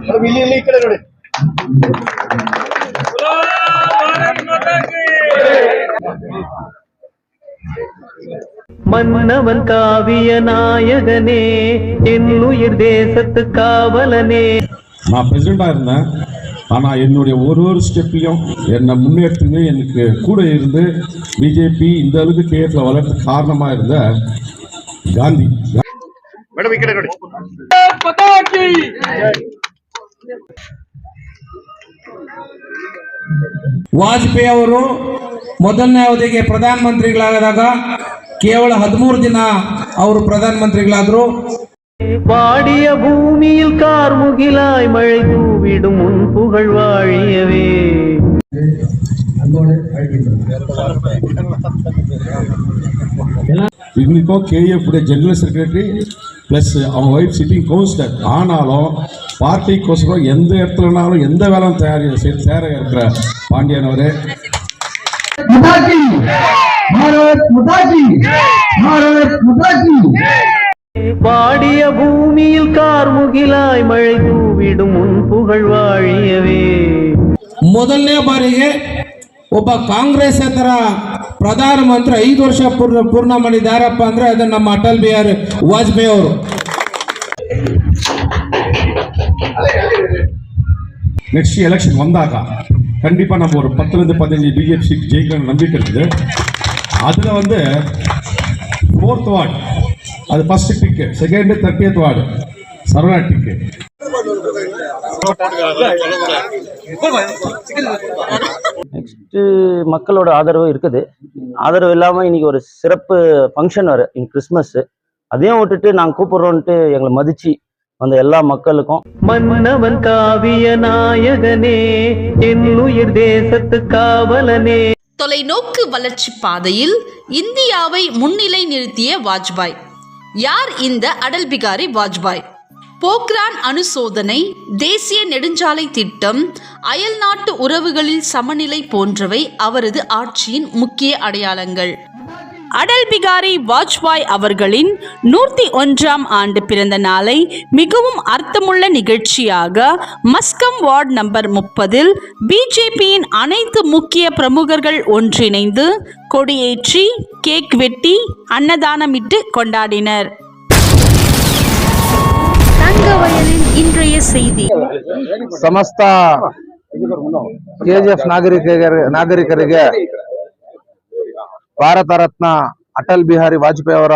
Madam ಇಲ್ಲಿ ಇಲ್ಲಿ ಈ ಕಡೆ ನೋಡಿ மன்னவன் காவிய நாயகனே என்னுயிர் தேசத்து காவலனே நான் பிரசிடண்டாக இருந்தேன் ஆனால் என்னுடைய ஒரு ஒரு ஸ்டெப்லையும் என்னை முன்னேற்றுங்க எனக்கு கூட இருந்து பிஜேபி இந்த அளவுக்கு கேஎஃப்ல வளர்த்து காரணமாக இருந்த காந்தி ಮೇಡಮ್ ಈ ಕಡೆ ನೋಡಿ ವಾಜಪೇಯಿ ಅವರು ಮೊದಲನೇ ಅವಧಿಗೆ ಪ್ರಧಾನಮಂತ್ರಿಗಳಾದಾಗ ಕೇವಲ ಹದಿಮೂರು ದಿನ ಅವರು ಪ್ರಧಾನಮಂತ್ರಿಗಳಾದರು வாடிய பூமியில் கார்முகிலாய் மழை தூவிடும் உன் புகழ் வாழியவே இன்னைக்கும் கேஎஃப் ஜெனரல் செக்ரட்டரி ப்ளஸ் அவங்க ஒய்ஃப் சிட்டிங் கவுன்சிலர் ஆனாலும் பார்ட்டிக்கோசரம் எந்த இடத்துலனாலும் எந்த வேலை தயாரி செய்ய தயாராக இருக்கிற பாண்டியன் அவரே வாடிய பூமியில் கார்முகிலாய் மழை தூவிடும் உன் புகழ் வாழியவே ಮೊದಲನೇ ಬಾರಿಗೆ ಒಬ್ಬ ಕಾಂಗ್ರೆಸ್ಸೇತರ ಪ್ರಧಾನಮಂತ್ರಿ ಐದು ವರ್ಷ ಪೂರ್ಣ ಪೂರ್ಣ ಮಾಡಿದಾರಪ್ಪ ಅಂದ್ರೆ ಅದು ನಮ್ಮ ಅಟಲ್ ಬಿಹಾರಿ ವಾಜಪೇಯಿ ಅವರು நெக்ஸ்ட் எலெக்ஷன் வந்தாக்கா கண்டிப்பாக நம்ம ஒரு பத்துலேருந்து பதினஞ்சு பிஜேபி சீட் ஜெயிக்கணும் நம்பிக்கை இருக்குது அதில் வந்து ஃபோர்த் வார்டு அது ஃபர்ஸ்ட் டிக்கு செகண்ட் தேர்ட்டியத் வார்டு சரவணா டிக்கு நெக்ஸ்ட்டு மக்களோட ஆதரவு இருக்குது ஆதரவு இல்லாமல் இன்னைக்கு ஒரு சிறப்பு ஃபங்க்ஷன் வர இன் கிறிஸ்மஸ்ஸு அதையும் விட்டுட்டு நாங்கள் கூப்பிட்றோன்ட்டு எங்களை மதித்து வந்த எல்லா மக்களுக்கும். மன்னவன் காவிய நாயகனே என்னுயிர் தேசத்து காவலனே. தொலைநோக்கு வளர்ச்சி பாதையில் இந்தியாவை முன்னிலை நிறுத்திய வாஜ்பாய். யார் இந்த அடல் பிகாரி வாஜ்பாய்? போக்ரான் அணுசோதனை தேசிய நெடுஞ்சாலை திட்டம் அயல்நாட்டு உறவுகளில் சமநிலை போன்றவை அவரது ஆட்சியின் முக்கிய அடையாளங்கள். அடல் பிகாரி வாஜ்பாய் அவர்களின் நூற்றி ஒன்றாம் ஆண்டு பிறந்த நாளை மிகவும் அர்த்தமுள்ள நிகழ்ச்சியாக மஸ்கம் வார்டு நம்பர் முப்பதில் பிஜேபியின் அனைத்து முக்கிய பிரமுகர்கள் ஒன்றிணைந்து கொடியேற்றி கேக் வெட்டி அன்னதானமிட்டு கொண்டாடினர். தங்கவயலின் இன்றைய செய்தி ಸಮಸ್ತ ಕೆಜಿಎಫ್ ನಾಗರಿಕರ ನಾಗರಿಕರಿಗೆ ಭಾರತ ರತ್ನ ಅಟಲ್ ಬಿಹಾರಿ ವಾಜಪೇಯಿ ಅವರ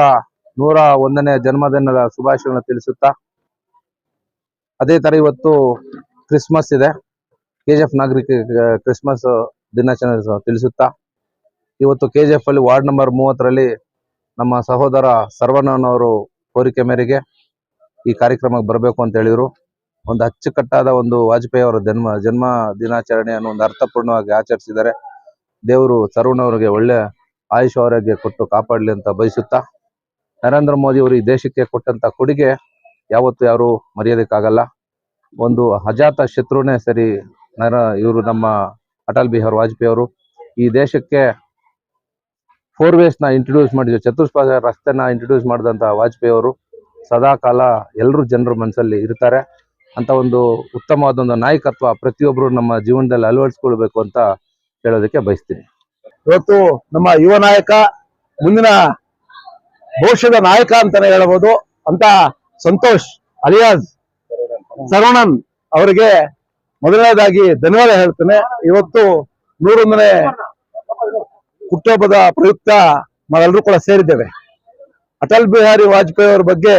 ನೂರ ಒಂದನೇ ಜನ್ಮದಿನದ ಶುಭಾಶಯಗಳನ್ನು ತಿಳಿಸುತ್ತಾ ಅದೇ ತರ ಇವತ್ತು ಕ್ರಿಸ್ಮಸ್ ಇದೆ ಕೆಜಿಎಫ್ ನಾಗರಿಕ ಕ್ರಿಸ್ಮಸ್ ದಿನಾಚರಣೆ ತಿಳಿಸುತ್ತಾ ಇವತ್ತು ಕೆಜಿಎಫ್ ಅಲ್ಲಿ ವಾರ್ಡ್ ನಂಬರ್ ಮೂವತ್ತರಲ್ಲಿ ನಮ್ಮ ಸಹೋದರ ಸರ್ವಣ್ಣನವರು ಕೋರಿಕೆ ಮೇರೆಗೆ ಈ ಕಾರ್ಯಕ್ರಮಕ್ಕೆ ಬರಬೇಕು ಅಂತ ಹೇಳಿದ್ರು ಒಂದು ಅಚ್ಚುಕಟ್ಟಾದ ಒಂದು ವಾಜಪೇಯಿ ಅವರ ಜನ್ಮ ಜನ್ಮ ದಿನಾಚರಣೆಯನ್ನು ಒಂದು ಅರ್ಥಪೂರ್ಣವಾಗಿ ಆಚರಿಸಿದ್ದಾರೆ ದೇವರು ತರುಣ್ ಅವರಿಗೆ ಒಳ್ಳೆ ಆಯುಷ್ ಆರೋಗ್ಯ ಕೊಟ್ಟು ಕಾಪಾಡಲಿ ಅಂತ ಬಯಸುತ್ತಾ, ನರೇಂದ್ರ ಮೋದಿ ಅವರು ಈ ದೇಶಕ್ಕೆ ಕೊಟ್ಟಂತ ಕೊಡುಗೆ ಯಾವತ್ತು ಯಾರು ಮರೆಯೋದಕ್ಕಾಗಲ್ಲ. ಒಂದು ಅಜಾತ ಶತ್ರುನೇ ಸರಿ ನರ, ಇವರು ನಮ್ಮ ಅಟಲ್ ಬಿಹಾರಿ ವಾಜಪೇಯಿ ಅವರು ಈ ದೇಶಕ್ಕೆ ಫೋರ್ ವೇಸ್ನ ಇಂಟ್ರೊಡ್ಯೂಸ್ ಮಾಡಿದ್ರು. ಚತುಷ್ಪಾದ ರಸ್ತೆನ ಇಂಟ್ರೊಡ್ಯೂಸ್ ಮಾಡಿದಂತ ವಾಜಪೇಯಿ ಅವರು ಸದಾ ಕಾಲ ಎಲ್ಲರೂ ಜನರ ಮನಸ್ಸಲ್ಲಿ ಇರ್ತಾರೆ. ಅಂತ ಒಂದು ಉತ್ತಮವಾದ ಒಂದು ನಾಯಕತ್ವ ಪ್ರತಿಯೊಬ್ಬರು ನಮ್ಮ ಜೀವನದಲ್ಲಿ ಅಳವಡಿಸ್ಕೊಳ್ಬೇಕು ಅಂತ ಹೇಳೋದಕ್ಕೆ ಬಯಸ್ತೀನಿ. ಇವತ್ತು ನಮ್ಮ ಯುವ ನಾಯಕ, ಮುಂದಿನ ಭವಿಷ್ಯದ ನಾಯಕ ಅಂತಾನೆ ಹೇಳಬಹುದು ಅಂತ ಸಂತೋಷ್ ಅಲಿಯಾಸ್ ಸರವಣನ್ ಅವರಿಗೆ ಮೊದಲನೇದಾಗಿ ಧನ್ಯವಾದ ಹೇಳ್ತೇನೆ. ಇವತ್ತು ನೂರೊಂದನೇ ಹುಟ್ಟುಹಬ್ಬದ ಪ್ರಯುಕ್ತ ನಾವೆಲ್ಲರೂ ಕೂಡ ಸೇರಿದ್ದೇವೆ. ಅಟಲ್ ಬಿಹಾರಿ ವಾಜಪೇಯಿ ಅವರ ಬಗ್ಗೆ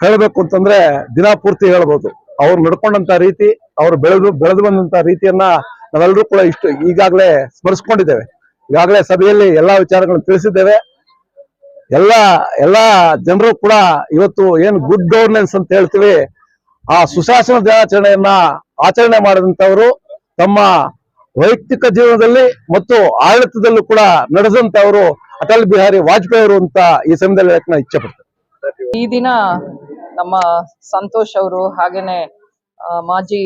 ಹೇಳಬೇಕು ಅಂತಂದ್ರೆ ದಿನ ಪೂರ್ತಿ ಹೇಳ್ಬೋದು. ಅವ್ರು ನಡ್ಕೊಂಡಂತ ರೀತಿ, ಅವ್ರು ಬೆಳೆದು ಬೆಳೆದು ಬಂದಂತ ರೀತಿಯನ್ನ ನಾವೆಲ್ಲರೂ ಕೂಡ ಇಷ್ಟು ಈಗಾಗಲೇ ಸ್ಮರಿಸ್ಕೊಂಡಿದ್ದೇವೆ. ಈಗಾಗಲೇ ಸಭೆಯಲ್ಲಿ ಎಲ್ಲಾ ವಿಚಾರಗಳನ್ನು ತಿಳಿಸಿದ್ದೇವೆ. ಎಲ್ಲ, ಎಲ್ಲಾ ಜನರು ಕೂಡ ಇವತ್ತು ಏನು ಗುಡ್ ಗವರ್ನೆನ್ಸ್ ಅಂತ ಹೇಳ್ತೀವಿ, ಆ ಸುಶಾಸನ ದಿನಾಚರಣೆಯನ್ನ ಆಚರಣೆ ಮಾಡಿದಂತವರು ತಮ್ಮ ವೈಯಕ್ತಿಕ ಜೀವನದಲ್ಲಿ ಮತ್ತು ಆಡಳಿತದಲ್ಲೂ ಕೂಡ ನಡೆದಂತವರು ಅಟಲ್ ಬಿಹಾರಿ ವಾಜಪೇಯಿ ಅವರು ಅಂತ ಈ ಸಮಯದಲ್ಲಿ ಇಚ್ಛೆ ಪಡ್ತೇನೆ. ಈ ದಿನ ನಮ್ಮ ಸಂತೋಷ್ ಅವರು ಹಾಗೇನೆ ಮಾಜಿ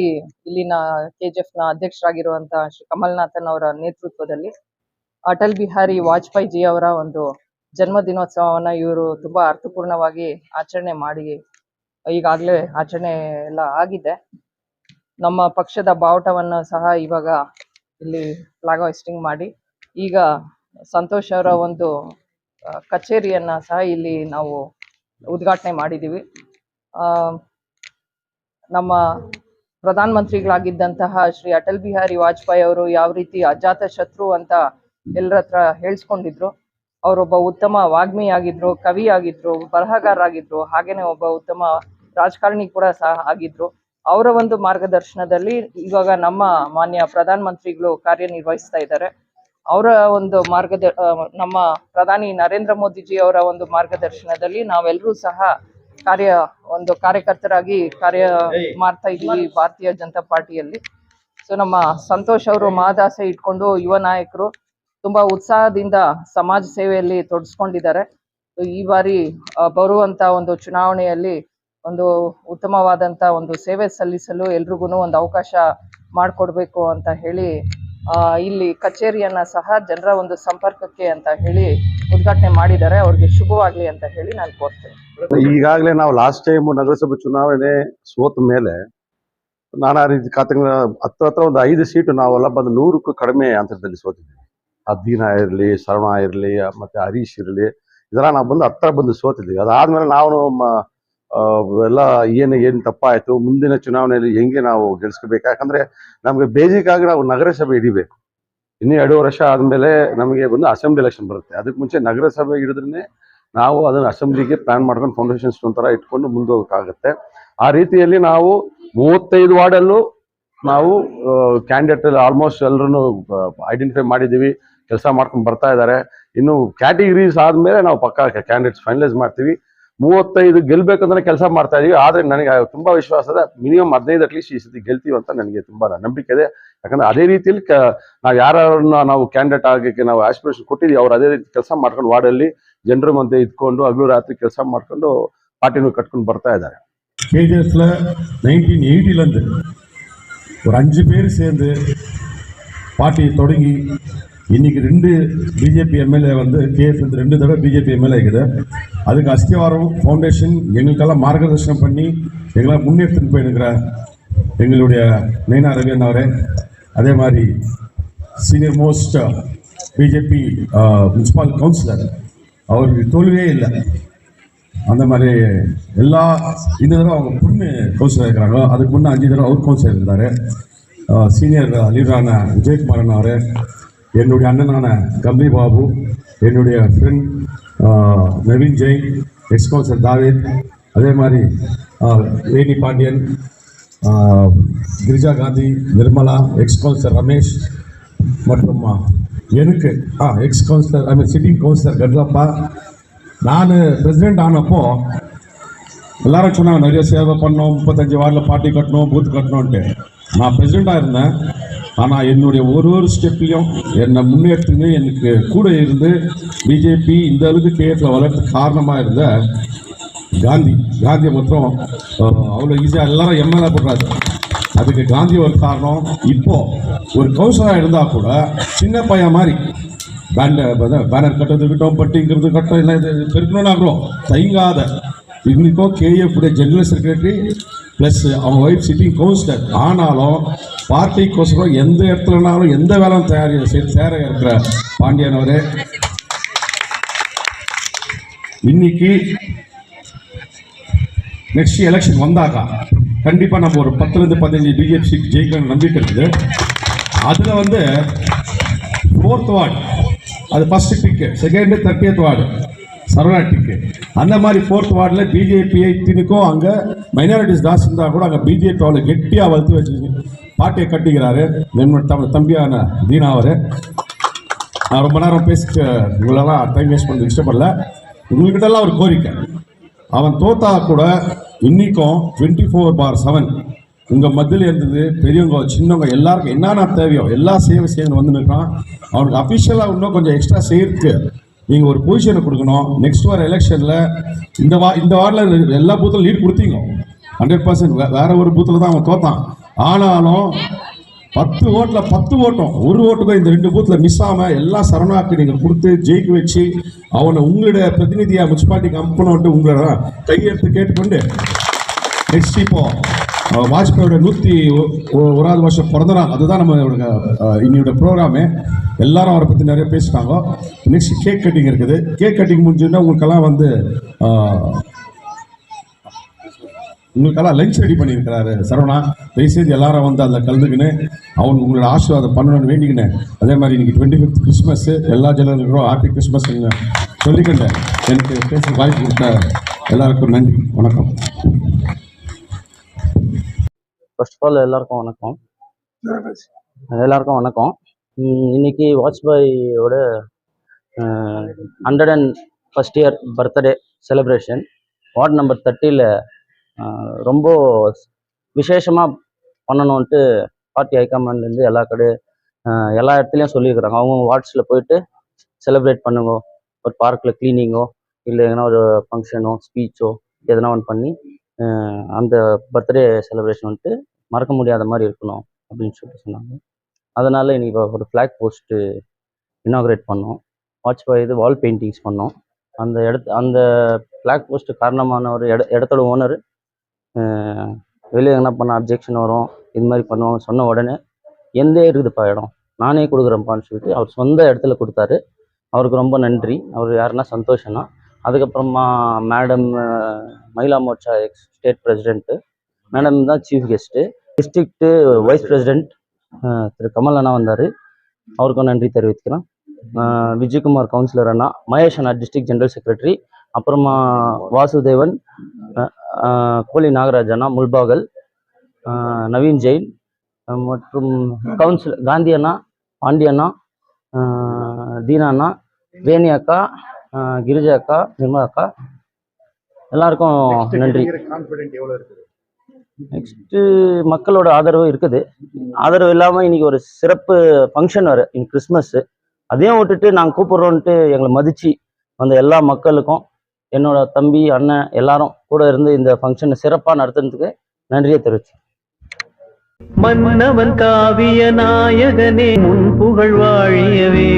ಇಲ್ಲಿನ ಕೆಜಿಎಫ್ನ ಅಧ್ಯಕ್ಷರಾಗಿರುವಂತಹ ಶ್ರೀ ಕಮಲ್ನಾಥನ್ ಅವರ ನೇತೃತ್ವದಲ್ಲಿ ಅಟಲ್ ಬಿಹಾರಿ ವಾಜಪೇಯಿ ಜಿ ಅವರ ಒಂದು ಜನ್ಮ ದಿನೋತ್ಸವವನ್ನ ಇವರು ತುಂಬಾ ಅರ್ಥಪೂರ್ಣವಾಗಿ ಆಚರಣೆ ಮಾಡಿ, ಈಗಾಗಲೇ ಆಚರಣೆ ಎಲ್ಲ ಆಗಿದೆ. ನಮ್ಮ ಪಕ್ಷದ ಬಾವುಟವನ್ನು ಸಹ ಇವಾಗ ಇಲ್ಲಿ ಫ್ಲಾಗ್ ಹಾಯಿಸ್ಟಿಂಗ್ ಮಾಡಿ, ಈಗ ಸಂತೋಷ್ ಅವರ ಒಂದು ಕಚೇರಿಯನ್ನ ಸಹ ಇಲ್ಲಿ ನಾವು ಉದ್ಘಾಟನೆ ಮಾಡಿದ್ದೀವಿ ನಮ್ಮ ಪ್ರಧಾನ ಮಂತ್ರಿಗಳಾಗಿದ್ದಂತಹ ಶ್ರೀ ಅಟಲ್ ಬಿಹಾರಿ ವಾಜಪೇಯಿ ಅವರು ಯಾವ ರೀತಿ ಅಜಾತ ಶತ್ರು ಅಂತ ಎಲ್ಲರ ಹತ್ರ ಹೇಳ್ಸ್ಕೊಂಡಿದ್ರು. ಅವರೊಬ್ಬ ಉತ್ತಮ ವಾಗ್ಮಿ ಆಗಿದ್ರು ಕವಿ ಆಗಿದ್ರು ಬರಹಗಾರರಾಗಿದ್ರು, ಹಾಗೇನೆ ಒಬ್ಬ ಉತ್ತಮ ರಾಜಕಾರಣಿ ಕೂಡ ಸಹ ಆಗಿದ್ರು. ಅವರ ಒಂದು ಮಾರ್ಗದರ್ಶನದಲ್ಲಿ ಇವಾಗ ನಮ್ಮ ಮಾನ್ಯ ಪ್ರಧಾನ ಮಂತ್ರಿಗಳು ಕಾರ್ಯನಿರ್ವಹಿಸ್ತಾ ಇದ್ದಾರೆ. ಅವರ ಒಂದು ಮಾರ್ಗದ ನಮ್ಮ ಪ್ರಧಾನಿ ನರೇಂದ್ರ ಮೋದಿಜಿ ಅವರ ಒಂದು ಮಾರ್ಗದರ್ಶನದಲ್ಲಿ ನಾವೆಲ್ಲರೂ ಸಹ ಕಾರ್ಯ ಒಂದು ಕಾರ್ಯಕರ್ತರಾಗಿ ಕಾರ್ಯ ಮಾಡ್ತಾ ಇದ್ದೀವಿ ಭಾರತೀಯ ಜನತಾ ಪಾರ್ಟಿಯಲ್ಲಿ. ಸೊ ನಮ್ಮ ಸಂತೋಷ್ ಅವರು ಮಹದಾಸೆ ಇಟ್ಕೊಂಡು ಯುವ ನಾಯಕರು ತುಂಬಾ ಉತ್ಸಾಹದಿಂದ ಸಮಾಜ ಸೇವೆಯಲ್ಲಿ ತೊಡಸ್ಕೊಂಡಿದ್ದಾರೆ. ಈ ಬಾರಿ ಬರುವಂತ ಒಂದು ಚುನಾವಣೆಯಲ್ಲಿ ಒಂದು ಉತ್ತಮವಾದಂತ ಒಂದು ಸೇವೆ ಸಲ್ಲಿಸಲು ಎಲ್ರಿಗೂ ಒಂದು ಅವಕಾಶ ಮಾಡಿಕೊಡ್ಬೇಕು ಅಂತ ಹೇಳಿ ಆ, ಇಲ್ಲಿ ಕಚೇರಿಯನ್ನ ಸಹ ಜನರ ಒಂದು ಸಂಪರ್ಕಕ್ಕೆ ಅಂತ ಹೇಳಿ ಉದ್ಘಾಟನೆ ಮಾಡಿದ್ದಾರೆ, ಅವ್ರಿಗೆ ಶುಭವಾಗ್ಲಿ ಅಂತ ಹೇಳಿ ನಾನು ಕೋರ್ತೇನೆ. ಈಗಾಗಲೇ ನಾವು ಲಾಸ್ಟ್ ಟೈಮ್ ನಗರಸಭೆ ಚುನಾವಣೆ ಸೋತ ಮೇಲೆ ನಾನಾ ರೀತಿ ಖಾತೆಗಳ ಹತ್ರ ಹತ್ರ ಒಂದು ಐದು ಸೀಟು ನಾವೆಲ್ಲ ಬಂದು ನೂರಕ್ಕೂ ಕಡಿಮೆ ಅಂತರದಲ್ಲಿ ಸೋತಿದ್ದೀವಿ ಅದ್ದೀನ ಇರಲಿ, ಶರಣ ಇರಲಿ, ಮತ್ತೆ ಹರೀಶ್ ಇರಲಿ, ಇದೆಲ್ಲ ನಾವು ಬಂದು ಹತ್ರ ಬಂದು ಸೋತಿದ್ದೀವಿ ಅದಾದ್ಮೇಲೆ ನಾವು ಎಲ್ಲ ಏನು ಏನು ತಪ್ಪಾಯಿತು, ಮುಂದಿನ ಚುನಾವಣೆಯಲ್ಲಿ ಹೆಂಗೆ ನಾವು ಗೆಲ್ಸ್ಕೋಬೇಕು? ಯಾಕಂದ್ರೆ ನಮಗೆ ಬೇಸಿಕ್ ಆಗಿ ನಾವು ನಗರಸಭೆ ಹಿಡಿಬೇಕು. ಇನ್ನೂ ಎರಡು ವರ್ಷ ಆದಮೇಲೆ ನಮಗೆ ಒಂದು ಅಸೆಂಬ್ಲಿ ಎಲೆಕ್ಷನ್ ಬರುತ್ತೆ. ಅದಕ್ಕೆ ಮುಂಚೆ ನಗರಸಭೆ ಹಿಡಿದ್ರೆ ನಾವು ಅದನ್ನು ಅಸೆಂಬ್ಲಿಗೆ ಪ್ಲಾನ್ ಮಾಡ್ಕೊಂಡು ಫೌಂಡೇಶನ್ ಸ್ಟೋನ್ ಥರ ಇಟ್ಕೊಂಡು ಮುಂದೆ ಹೋಗೋಕ್ಕಾಗತ್ತೆ ಆ ರೀತಿಯಲ್ಲಿ ನಾವು ಮೂವತ್ತೈದು ವಾರ್ಡಲ್ಲೂ ನಾವು ಕ್ಯಾಂಡಿಡೇಟ್ ಆಲ್ಮೋಸ್ಟ್ ಎಲ್ಲರೂ ಐಡೆಂಟಿಫೈ ಮಾಡಿದ್ದೀವಿ, ಕೆಲಸ ಮಾಡ್ಕೊಂಡು ಬರ್ತಾ ಇದ್ದಾರೆ. ಇನ್ನು ಕ್ಯಾಟಗರೀಸ್ ಆದಮೇಲೆ ನಾವು ಪಕ್ಕ ಕ್ಯಾಂಡಿಡೇಟ್ಸ್ ಫೈನಲೈಸ್ ಮಾಡ್ತೀವಿ. ಮೂವತ್ತೈದು ಗೆಲ್ಬೇಕಂದ್ರೆ ಕೆಲಸ ಮಾಡ್ತಾ ಇದೀವಿ. ಆದ್ರೆ ನನಗೆ ತುಂಬಾ ವಿಶ್ವಾಸದ ಮಿನಿಮಮ್ ಹದಿನೈದು ಅಟ್ಲೀಸ್ಟ್ ಈ ಸತಿ ಗೆಲ್ತೀವಿ ಅಂತ ನನಗೆ ತುಂಬಾ ನಂಬಿಕೆ ಇದೆ. ಯಾಕಂದ್ರೆ ಅದೇ ರೀತಿಯಲ್ಲಿ ನಾವು ಯಾರನ್ನ ನಾವು ಕ್ಯಾಂಡಿಡೇಟ್ ಆಗಕ್ಕೆ ನಾವು ಆಸ್ಪಿರೇಷನ್ ಕೊಟ್ಟಿದ್ವಿ, ಅವ್ರು ಅದೇ ರೀತಿ ಕೆಲಸ ಮಾಡ್ಕೊಂಡು ವಾರ್ಡಲ್ಲಿ ಜನರ ಮಧ್ಯೆ ಇದ್ಕೊಂಡು, ಹಗಲು ರಾತ್ರಿ ಕೆಲಸ ಮಾಡ್ಕೊಂಡು ಪಾರ್ಟಿನ ಕಟ್ಕೊಂಡು ಬರ್ತಾ ಇದ್ದಾರೆ. கேஜிஎஸ்ல நைன்டீன் எயிட்டிலேருந்து ஒரு அஞ்சு பேர் சேர்ந்து பார்ட்டியை தொடங்கி இன்னைக்கு ரெண்டு பிஜேபி எம்எல்ஏ வந்து கேஎஸ் வந்து ரெண்டு தடவை பிஜேபி எம்எல்ஏ இருக்குது அதுக்கு அஸ்திவாரம் ஃபவுண்டேஷன் எங்களுக்கெல்லாம் மார்கதர்சனம் பண்ணி எங்களை முன்னெடுத்துன்னு போயிருக்கிற எங்களுடைய நயனா ரவியன் அவரே. அதே மாதிரி senior most BJP municipal councillor அவருக்கு தோல்வியே இல்லை. அந்த மாதிரி எல்லா இந்த தடவை அவங்க பொண்ணு கவுன்சிலர் இருக்கிறாங்க. அதுக்கு முன்னே அஞ்சு தடவை அவர் கவுன்சிலர் இருந்தார். சீனியர் லீடரான விஜயகுமாரன் அவர். என்னுடைய அண்ணனான கம்பி பாபு என்னுடைய friend Naveen Jain ex councillor Davith அதே மாதிரி ஏடி வேணி பாண்டியன் கிரிஜா காந்தி நிர்மலா எக்ஸ் கவுன்சிலர் ரமேஷ் மற்றும் எனக்கு ஆ ex councillor I mean sitting councillor Katlappa நான் பிரசிடெண்ட் ஆனப்போ எல்லாரும் சொன்னாங்க நிறைய சேவை பண்ணோம் முப்பத்தஞ்சு வார்டில் பார்ட்டி கட்டணும் பூத் கட்டணும்ன்ட்டு. நான் பிரசிடெண்ட்டாக இருந்தேன். ஆனால் என்னுடைய ஒரு ஒரு ஸ்டெப்லையும் என்னை முன்னேற்றுன்னு எனக்கு கூட இருந்து பிஜேபி இந்த அளவுக்கு கேஎஃப்ல வளர்த்து காரணமாக இருந்த காந்தி. காந்தியை மாத்திரம் அவ்வளோ ஈஸியாக எல்லாரும் எம்எல்ஏ போடுறாரு. அதுக்கு காந்தி ஒரு காரணம். இப்போ ஒரு கவுன்சிலராக இருந்தால் கூட சின்ன பையன் மாதிரி பேனர் பேனர் கட்டுறது இருக்கட்டும் பட்டிங்கிறது கட்டோம் இல்லை இது பெருக்கணும்னா தயங்காத. இன்னைக்கும் கேஎஃப் ஜெனரல் செக்ரட்டரி ப்ளஸ் அவங்க ஒய்ஃப் சிட்டிங் கவுன்சிலர் ஆனாலும் பார்ட்டிக்கோசரம் எந்த இடத்துலனாலும் எந்த வேலையும் தயாரி தயாராக இருக்கிற பாண்டியன் இன்னைக்கு நெக்ஸ்ட் எலெக்ஷன் வந்தாக்கா கண்டிப்பாக நம்ம ஒரு பத்துலேருந்து பதினஞ்சு பிஜேபி சீட் ஜெயிக்கணும்னு நம்பிக்கை இருக்குது. அதில் வந்து ஃபோர்த் வார்டு அது ஃபஸ்ட்டு பிக்கு செகண்டு தேர்ட்டியத் வார்டு சரவணா டிக்கு அந்த மாதிரி ஃபோர்த் வார்டில் பிஜேபியை தினுக்கும் அங்கே மைனாரிட்டிஸ் ஜாஸ்தி இருந்தால் கூட அங்கே பிஜேபி அவளை கெட்டியாக வளர்த்து வச்சுருக்கு. பாட்டியை கட்டிக்கிறாரு என்னோட தம்பியான தீனா அவர். நான் ரொம்ப நேரம் பேசிட்டு உங்களெல்லாம் டைம் வேஸ்ட் பண்ண இஷ்டப்படல. உங்கள்கிட்டலாம் ஒரு கோரிக்கை. அவன் தோத்தா கூட இன்னைக்கும் டுவெண்ட்டி ஃபோர் பார் செவன் உங்கள் மத்தியில் இருந்தது பெரியவங்க சின்னவங்க எல்லாருக்கும் என்னென்ன தேவையோ எல்லா சேவை செய்யணும் வந்து நிற்கிறான் அவனுக்கு அஃபிஷியலாக இன்னும் கொஞ்சம் எக்ஸ்ட்ரா செய்யறதுக்கு நீங்கள் ஒரு பொசிஷனை கொடுக்கணும். நெக்ஸ்ட் வார எலெக்ஷனில் இந்த வா இந்த வார்டில் எல்லா பூத்தில் லீட் கொடுத்தீங்க. ஹண்ட்ரட் பர்சன்ட் வேற ஒரு பூத்தில் தான் அவன் தோத்தான். ஆனாலும் பத்து ஓட்டில் பத்து ஓட்டம். ஒரு ஓட்டுக்கும் இந்த ரெண்டு பூத்தில் மிஸ் ஆகாமல் எல்லா சரணாக்கு நீங்கள் கொடுத்து ஜெயிக்க வச்சு அவனை உங்களுடைய பிரதிநிதியாக முனிசிபாலிட்டிக்கு அனுப்பணும்ட்டு உங்களோட கையெழுத்து கேட்டுக்கொண்டு நெக்ஸ்ட் இப்போ வாஜ்பாயோட நூற்றி ஒராது வருஷம் பிறந்தநாள் அதுதான் நம்ம இன்னையோட ப்ரோக்ராமு எல்லாரும் அவரை பற்றி நிறைய பேசிட்டாங்க. நெக்ஸ்ட் கேக் கட்டிங் இருக்குது. கேக் கட்டிங் முடிஞ்சுன்னா உங்களுக்கெல்லாம் வந்து உங்களுக்கெல்லாம் லஞ்ச் ரெடி பண்ணியிருக்கிறாரு. சரவணா தயவுசெய்து எல்லாரும் வந்து அதில் கலந்துக்கின்னு அவங்க உங்களோட ஆசீர்வாதம் பண்ணணும்னு வேண்டிக்கின்னு. அதே மாதிரி இன்னைக்கு டுவெண்ட்டி ஃபிஃப்த் கிறிஸ்மஸ் எல்லா ஜனங்களுக்கும் ஹாப்பி கிறிஸ்மஸ் சொல்லிக்கிட்டேன் எனக்கு பேச வாய்ப்பு கொடுத்த எல்லாருக்கும் நன்றி. வணக்கம். ஃபர்ஸ்ட் ஆஃப் ஆல் எல்லாருக்கும் வணக்கம். எல்லாருக்கும் வணக்கம். இன்னைக்கு வாஜ்பாயோட hundred and first year birthday celebration ward number தேர்ட்டியில் ரொம்ப விசேஷமாக பண்ணணுன்ட்டு பார்ட்டி ஹைகமாண்ட்லேருந்து எல்லா கடை எல்லா இடத்துலையும் சொல்லியிருக்கிறாங்க. அவங்க வார்ட்ஸில் போயிட்டு செலிப்ரேட் பண்ணுங்க. ஒரு பார்க்கில் க்ளீனிங்கோ இல்லை எதனா ஒரு ஃபங்க்ஷனோ ஸ்பீச்சோ எதனா ஒன்று பண்ணி அந்த பர்த்டே செலிப்ரேஷன் வந்துட்டு மறக்க முடியாத மாதிரி இருக்கணும் அப்படின்னு சொல்லிட்டு சொன்னாங்க. அதனால் இன்னைக்கு ஒரு ஃப்ளாக் போஸ்ட்டு இனாக்ரேட் பண்ணோம். வாட்ச்பாய் இது வால் பெயிண்டிங்ஸ் பண்ணோம். அந்த இடத்து அந்த ஃப்ளாக் போஸ்ட்டு காரணமான ஒரு இட இடத்தோட ஓனர் வெளியே என்ன பண்ண அப்ஜெக்ஷன் வரும்? இது மாதிரி பண்ணுவாங்க சொன்ன உடனே எந்த இருக்குதுப்பா இடம்? நானே கொடுக்குறேன்ப்பான்னு சொல்லிட்டு அவர் சொந்த இடத்துல கொடுத்தாரு. அவருக்கு ரொம்ப நன்றி. அவர் யாருன்னா சந்தோஷம்னா அதுக்கப்புறமா madam Mahila Morcha ex state president madam தான் chief guest district vice president Thiru Kamal அண்ணா வந்தார். அவருக்கும் நன்றி தெரிவித்துக்கிறேன். விஜயகுமார் கவுன்சிலர் அண்ணா மகேஷ் அண்ணா டிஸ்ட்ரிக்ட் ஜெனரல் செக்ரட்டரி அப்புறமா வாசுதேவன் கோலி நாகராஜ் முல்பாகல் நவீன் ஜெயின் மற்றும் கவுன்சிலர் காந்தி அண்ணா பாண்டி அண்ணா தீனா அண்ணா வேணி அக்கா கிரிஜா அக்கா நிர்மலா அக்கா எல்லாருக்கும் நன்றி நெக்ஸ்ட்டு மக்களோட ஆதரவு இருக்குது. ஆதரவு இல்லாமல் இன்னைக்கு ஒரு சிறப்பு ஃபங்க்ஷன் வர இன் கிறிஸ்மஸ்ஸு அதையும் விட்டுட்டு நாங்கள் கூப்பிட்றோன்ட்டு எங்களை மதித்து வந்த எல்லா மக்களுக்கும் என்னோட தம்பி அண்ணன் எல்லாரும் கூட இருந்து இந்த ஃபங்க்ஷனை சிறப்பாக நடத்துனதுக்கு நன்றியை தெரிவிச்சு மன்னவன் காவிய நாயகனே முன் புகழ் வாழியவே.